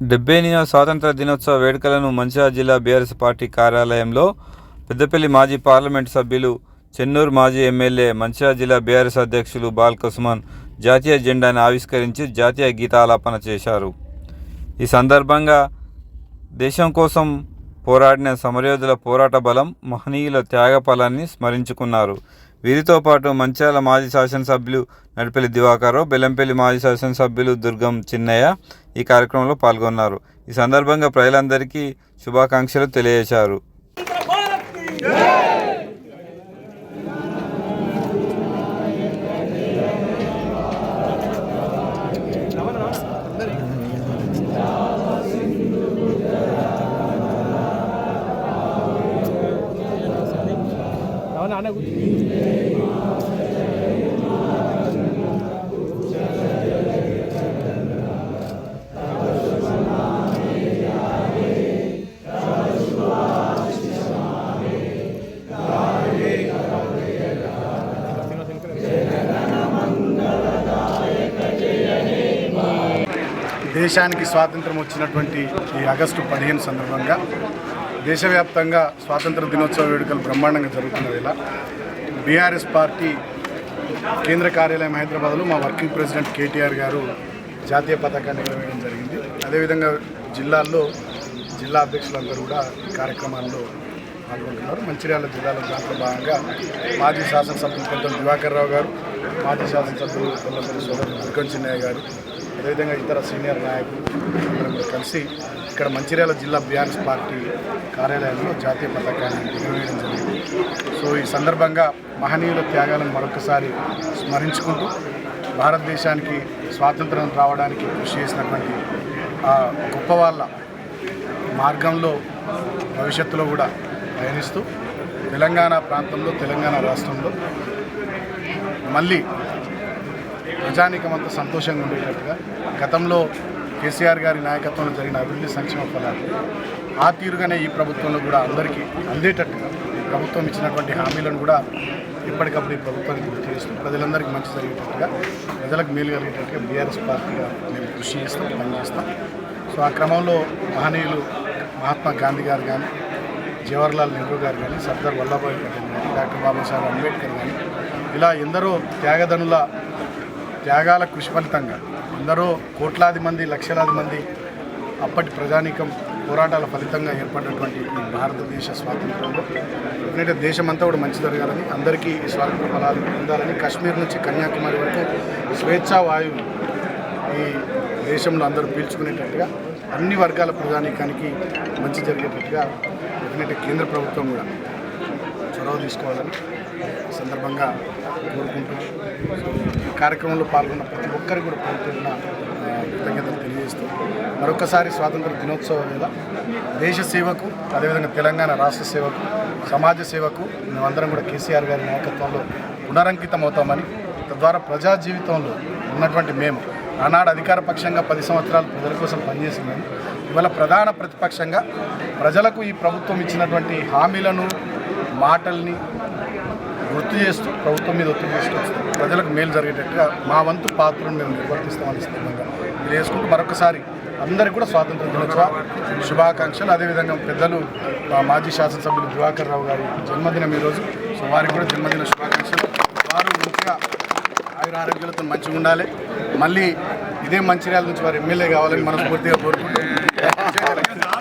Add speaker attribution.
Speaker 1: డెబ్బైవ స్వాతంత్ర దినోత్సవ వేడుకలను మంచిర్యాల జిల్లా బీఆర్ఎస్ పార్టీ కార్యాలయంలో పెద్దపల్లి మాజీ పార్లమెంటు సభ్యులు చెన్నూరు మాజీ ఎమ్మెల్యే మంచిర్యాల జిల్లా బీఆర్ఎస్ అధ్యక్షులు బాల్కసుమన్ జాతీయ జెండాను ఆవిష్కరించి జాతీయ గీతాలాపన చేశారు. ఈ సందర్భంగా దేశం కోసం పోరాడిన సమరయోధుల పోరాట బలం మహనీయుల త్యాగఫలాన్ని స్మరించుకున్నారు. వీరితో పాటు మంచాల మాజీ శాసనసభ్యులు నడిపల్లి దివాకరావు బెల్లంపల్లి మాజీ శాసనసభ్యులు దుర్గం చిన్నయ్య ఈ కార్యక్రమంలో పాల్గొన్నారు. ఈ సందర్భంగా ప్రజలందరికీ శుభాకాంక్షలు తెలియజేశారు.
Speaker 2: అవునా
Speaker 3: దేశానికి స్వాతంత్రం వచ్చినటువంటి ఈ ఆగస్టు పదిహేను సందర్భంగా దేశవ్యాప్తంగా స్వాతంత్ర దినోత్సవ వేడుకలు బ్రహ్మాండంగా జరుగుతున్నది ఇలా. బీఆర్ఎస్ పార్టీ కేంద్ర కార్యాలయం హైదరాబాద్లో మా వర్కింగ్ ప్రెసిడెంట్ కేటీఆర్ గారు జాతీయ పతాకాన్ని ఎగరవేయడం జరిగింది. అదేవిధంగా జిల్లాల్లో జిల్లా అధ్యక్షులందరూ కూడా ఈ కార్యక్రమాల్లో పాల్గొంటున్నారు. మంచిర్యాల జిల్లాలో దాంట్లో భాగంగా మాజీ శాసనసభ్యులు పెద్దలు దివాకర్ రావు గారు మాజీ శాసనసభ్యులు కొల్లపల్లి సోదరు దుర్గం చిన్నయ్య గారు అదేవిధంగా ఇతర సీనియర్ నాయకులు కలిసి ఇక్కడ మంచిర్యాల జిల్లా బీఆర్ఎస్ పార్టీ కార్యాలయంలో జాతీయ పతాకాన్ని ఎగురవేయడం జరిగింది. సో ఈ సందర్భంగా మహనీయుల త్యాగాలను మరొకసారి స్మరించుకుంటూ భారతదేశానికి స్వాతంత్రం రావడానికి కృషి చేసినటువంటి ఆ గొప్ప వాళ్ళ మార్గంలో భవిష్యత్తులో కూడా పయనిస్తూ తెలంగాణ ప్రాంతంలో తెలంగాణ రాష్ట్రంలో మళ్ళీ ప్రజానీకమంతా సంతోషంగా ఉండేటట్టుగా గతంలో కేసీఆర్ గారి నాయకత్వంలో జరిగిన అభివృద్ధి సంక్షేమ ఫలాలు ఆ తీరుగానే ఈ ప్రభుత్వంలో కూడా అందరికీ అందేటట్టుగా ప్రభుత్వం ఇచ్చినటువంటి హామీలను కూడా ఎప్పటికప్పుడు ఈ ప్రభుత్వానికి గుర్తు చేస్తూ ప్రజలందరికీ మంచి జరిగేటట్టుగా ప్రజలకు మేలు కలిగేటట్టుగా బీఆర్ఎస్ పార్టీగా మేము కృషి చేస్తాం పనిచేస్తాం. సో ఆ క్రమంలో మహనీయులు మహాత్మా గాంధీ గారు కానీ జవహర్లాల్ నెహ్రూ గారు కానీ సర్దార్ వల్లభాయ్ పటేల్ కానీ డాక్టర్ బాబాసాహెబ్ అంబేద్కర్ కానీ ఇలా ఎందరో త్యాగదనుల త్యాగాల కృషి ఫలితంగా ఎందరో కోట్లాది మంది లక్షలాది మంది అప్పటి ప్రజానీకం పోరాటాల ఫలితంగా ఏర్పడినటువంటి ఈ భారతదేశ స్వాతంత్రంలో ఎందుకంటే దేశమంతా కూడా మంచి జరగాలని అందరికీ ఈ స్వాతంత్ర ఫలాలు పొందాలని కాశ్మీర్ నుంచి కన్యాకుమారి వరకు స్వేచ్ఛా వాయువు ఈ దేశంలో అందరూ పీల్చుకునేటట్టుగా అన్ని వర్గాల ప్రజానీకానికి మంచి జరిగేటట్టుగా ఎందుకంటే కేంద్ర ప్రభుత్వం కూడా చొరవ తీసుకోవాలని సందర్భంగా కోరుకుంటూ ఈ కార్యక్రమంలో పాల్గొన్న ప్రతి ఒక్కరికి కూడా పేరున కృతజ్ఞతలు తెలియజేస్తూ మరొకసారి స్వాతంత్ర దినోత్సవం మీద దేశ సేవకు అదేవిధంగా తెలంగాణ రాష్ట్ర సేవకు సమాజ సేవకు మేమందరం కూడా కేసీఆర్ గారి నాయకత్వంలో పునరంకితం అవుతామని తద్వారా ప్రజా జీవితంలో ఉన్నటువంటి మేము ఆనాడు అధికార పక్షంగా పది సంవత్సరాలు ప్రజల కోసం పనిచేసిందని ఇవాళ ప్రధాన ప్రతిపక్షంగా ప్రజలకు ఈ ప్రభుత్వం ఇచ్చినటువంటి హామీలను మాటల్ని గుర్తు చేస్తూ ప్రభుత్వం మీద ఒత్తిడి తీసుకొస్తూ ప్రజలకు మేలు జరిగేటట్టుగా మా వంతు పాత్రను మేము నిర్వర్తిస్తామని ఇస్తున్నాము ఇది వేసుకుంటూ మరొకసారి అందరికీ కూడా స్వాతంత్ర దినోత్సవ శుభాకాంక్షలు. అదేవిధంగా పెద్దలు మా మాజీ శాసనసభ్యులు దివాకర్ రావు గారి జన్మదినం ఈరోజు సో వారికి కూడా జన్మదిన శుభాకాంక్షలు. వారు ముఖ్యంగా ఆయురారోగ్యాలతో మంచిగా ఉండాలి. మళ్ళీ ఇదే మంచిర్యాల నుంచి వారు ఎమ్మెల్యే కావాలని మనస్ఫూర్తిగా కోరుకుంటున్నాం